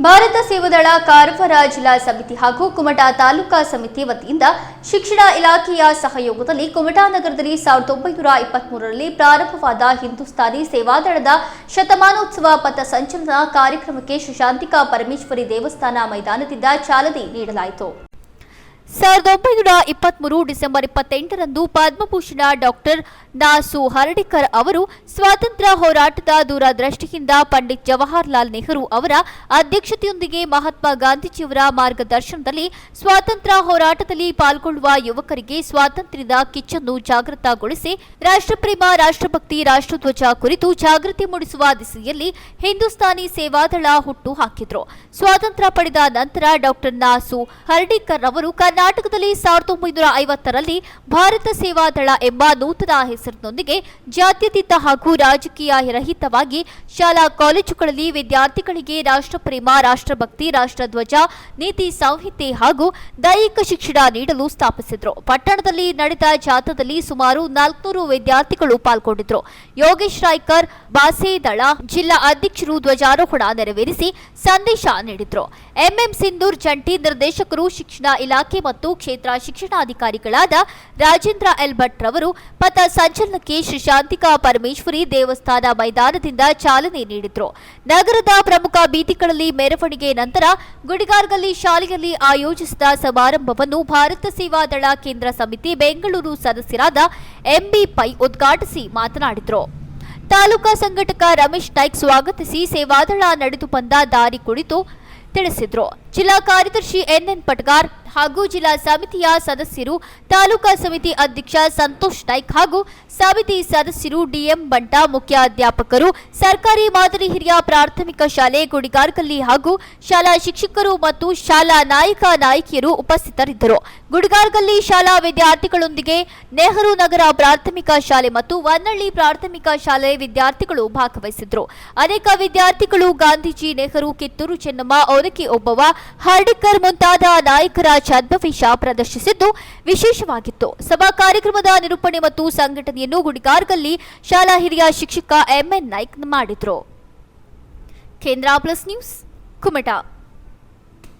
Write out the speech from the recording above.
ಭಾರತ ಸೇವದಳ ಕಾರವಾರ ಜಿಲ್ಲಾ ಸಮಿತಿ ಹಾಗೂ ಕುಮಟಾ ತಾಲೂಕಾ ಸಮಿತಿ ವತಿಯಿಂದ ಶಿಕ್ಷಣ ಇಲಾಖೆಯ ಸಹಯೋಗದಲ್ಲಿ ಕುಮಟಾ ನಗರದಲ್ಲಿ ಸಾವಿರದ ಒಂಬೈನೂರ ಇಪ್ಪತ್ಮೂರರಲ್ಲಿ ಪ್ರಾರಂಭವಾದ ಹಿಂದೂಸ್ತಾನಿ ಸೇವಾದಳದ ಶತಮಾನೋತ್ಸವ ಪಥ ಸಂಚಲನ ಕಾರ್ಯಕ್ರಮಕ್ಕೆ ಶ್ರೀಶಾಂತಿಕಾ ಪರಮೇಶ್ವರಿ ದೇವಸ್ಥಾನ ಮೈದಾನದಿಂದ ಚಾಲನೆ ನೀಡಲಾಯಿತು. ಸಾವಿರದ ಒಂಬೈನೂರ ಇಪ್ಪತ್ಮೂರು ಡಿಸೆಂಬರ್ ಇಪ್ಪತ್ತೆಂಟರಂದು ಪದ್ಮಭೂಷಣ ಡಾಕ್ಟರ್ ನಾಸು ಹರ್ಡಿಕರ್ ಅವರು ಸ್ವಾತಂತ್ರ್ಯ ಹೋರಾಟದ ದೂರದೃಷ್ಟಿಯಿಂದ ಪಂಡಿತ್ ಜವಾಹರ್ಲಾಲ್ ನೆಹರು ಅವರ ಅಧ್ಯಕ್ಷತೆಯೊಂದಿಗೆ ಮಹಾತ್ಮ ಗಾಂಧೀಜಿಯವರ ಮಾರ್ಗದರ್ಶನದಲ್ಲಿ ಸ್ವಾತಂತ್ರ್ಯ ಹೋರಾಟದಲ್ಲಿ ಪಾಲ್ಗೊಳ್ಳುವ ಯುವಕರಿಗೆ ಸ್ವಾತಂತ್ರ್ಯದ ಕಿಚ್ಚನ್ನು ಜಾಗೃತಗೊಳಿಸಿ ರಾಷ್ಟ್ರಪ್ರೇಮ, ರಾಷ್ಟ್ರಭಕ್ತಿ, ರಾಷ್ಟ್ರಧ್ವಜ ಕುರಿತು ಜಾಗೃತಿ ಮೂಡಿಸುವ ದಿಸೆಯಲ್ಲಿ ಹಿಂದೂಸ್ತಾನಿ ಸೇವಾದಳ ಹುಟ್ಟು ಹಾಕಿದ್ರು ಸ್ವಾತಂತ್ರ್ಯ ಪಡೆದ ನಂತರ ಡಾಕ್ಟರ್ ನಾಸು ಹರ್ಡಿಕರ್ ಅವರು ಕರ್ನಾಟಕದಲ್ಲಿ ಸಾವಿರದ ಒಂಬೈನೂರ ಐವತ್ತರಲ್ಲಿ ಭಾರತ ಸೇವಾದಳ ಎಂಬ ನೂತನ ಹೆಸರಿನೊಂದಿಗೆ ಜಾತ್ಯತೀತ ಹಾಗೂ ರಾಜಕೀಯ ರಹಿತವಾಗಿ ಶಾಲಾ ಕಾಲೇಜುಗಳಲ್ಲಿ ವಿದ್ಯಾರ್ಥಿಗಳಿಗೆ ರಾಷ್ಟ್ರಪ್ರೇಮ, ರಾಷ್ಟ್ರಭಕ್ತಿ, ರಾಷ್ಟ್ರಧ್ವಜ, ನೀತಿ ಸಂಹಿತೆ ಹಾಗೂ ದೈಹಿಕ ಶಿಕ್ಷಣ ನೀಡಲು ಸ್ಥಾಪಿಸಿದ್ರು. ಪಟ್ಟಣದಲ್ಲಿ ನಡೆದ ಜಾಥಾದಲ್ಲಿ ಸುಮಾರು ನಾಲ್ಕುನೂರು ವಿದ್ಯಾರ್ಥಿಗಳು ಪಾಲ್ಗೊಂಡಿದ್ರು. ಯೋಗೇಶ್ ರಾಯ್ಕರ್, ಬಾಸೇದಳ ಜಿಲ್ಲಾ ಅಧ್ಯಕ್ಷರು ಧ್ವಜಾರೋಹಣ ನೆರವೇರಿಸಿ ಸಂದೇಶ ನೀಡಿದ್ರು. ಎಂಎಂ ಸಿಂಧೂರ್ ಜಂಟಿ ನಿರ್ದೇಶಕರು, ಶಿಕ್ಷಣ ಇಲಾಖೆ ಮತ್ತು ಕ್ಷೇತ್ರ ಶಿಕ್ಷಣಾಧಿಕಾರಿಗಳಾದ ರಾಜೇಂದ್ರ ಎಲ್ ಭಟ್ ರವರು ಪಥ ಸಂಚಲನಕ್ಕೆ ಶ್ರೀ ಶಾಂತಿಕಾ ಪರಮೇಶ್ವರಿ ದೇವಸ್ಥಾನ ಮೈದಾನದಿಂದ ಚಾಲನೆ ನೀಡಿದ್ರು. ನಗರದ ಪ್ರಮುಖ ಬೀದಿಗಳಲ್ಲಿ ಮೆರವಣಿಗೆ ನಂತರ ಗುಡಿಗಾರ್ಗಲ್ಲಿ ಶಾಲೆಯಲ್ಲಿ ಆಯೋಜಿಸಿದ ಸಮಾರಂಭವನ್ನು ಭಾರತ ಸೇವಾದಳ ಕೇಂದ್ರ ಸಮಿತಿ ಬೆಂಗಳೂರು ಸದಸ್ಯರಾದ ಎಂಬಿ ಪೈ ಉದ್ಘಾಟಿಸಿ ಮಾತನಾಡಿದರು. ತಾಲೂಕಾ ಸಂಘಟಕ ರಮೇಶ್ ನಾಯ್ಕ್ ಸ್ವಾಗತಿಸಿ ಸೇವಾದಳ ನಡೆದು ಬಂದ ದಾರಿ ಕುರಿತು ತಿಳಿಸಿದರು. ಜಿಲ್ಲಾ ಕಾರ್ಯದರ್ಶಿ ಎನ್ಎನ್ ಪಟ್ಗಾರ್ ಹಾಗೂ ಜಿಲ್ಲಾ ಸಮಿತಿಯ ಸದಸ್ಯರು, ತಾಲೂಕಾ ಸಮಿತಿ ಅಧ್ಯಕ್ಷ ಸಂತೋಷ್ ನಾಯ್ಕ್ ಹಾಗೂ ಸಮಿತಿ ಸದಸ್ಯರು ಡಿಎಂ ಬಂಟ ಮುಖ್ಯಾಧ್ಯಾಪಕರು, ಸರ್ಕಾರಿ ಮಾದರಿ ಹಿರಿಯ ಪ್ರಾಥಮಿಕ ಶಾಲೆ ಗುಡಿಗಾರ್ಕಲ್ಲಿ ಹಾಗೂ ಶಾಲಾ ಶಿಕ್ಷಕರು ಮತ್ತು ಶಾಲಾ ನಾಯಕ ನಾಯಕಿಯರು ಉಪಸ್ಥಿತರಿದ್ದರು. ಗುಡಿಗಾರ್ಕಲ್ಲಿ ಶಾಲಾ ವಿದ್ಯಾರ್ಥಿಗಳೊಂದಿಗೆ ನೆಹರು ನಗರ ಪ್ರಾಥಮಿಕ ಶಾಲೆ ಮತ್ತು ವನ್ನಳ್ಳಿ ಪ್ರಾಥಮಿಕ ಶಾಲೆ ವಿದ್ಯಾರ್ಥಿಗಳು ಭಾಗವಹಿಸಿದ್ರು ಅನೇಕ ವಿದ್ಯಾರ್ಥಿಗಳು ಗಾಂಧೀಜಿ ನೆಹರು ಕಿತ್ತೂರು ಚೆನ್ನಮ್ಮ ಅವರಕಿ ಒಬ್ಬವ ಹರ್ಡಿಕರ್ ಮುಂತಾದ ನಾಯಕರ ಛದ್ಮವೇಶ ಪ್ರದರ್ಶಿಸಿದ್ದು ವಿಶೇಷವಾಗಿತ್ತು. ಸಭಾ ಕಾರ್ಯಕ್ರಮದ ನಿರೂಪಣೆ ಮತ್ತು ಸಂಘಟನೆಯನ್ನು ಗುಡಿಗಾರ್ಗಲ್ಲಿ ಶಾಲಾ ಹಿರಿಯ ಶಿಕ್ಷಕ ಎಂಎನ್ ನಾಯ್ಕ್ ಮಾಡಿದ್ರು. ಕೇಂದ್ರ ಪ್ಲಸ್ ನ್ಯೂಸ್, ಕುಮಟಾ.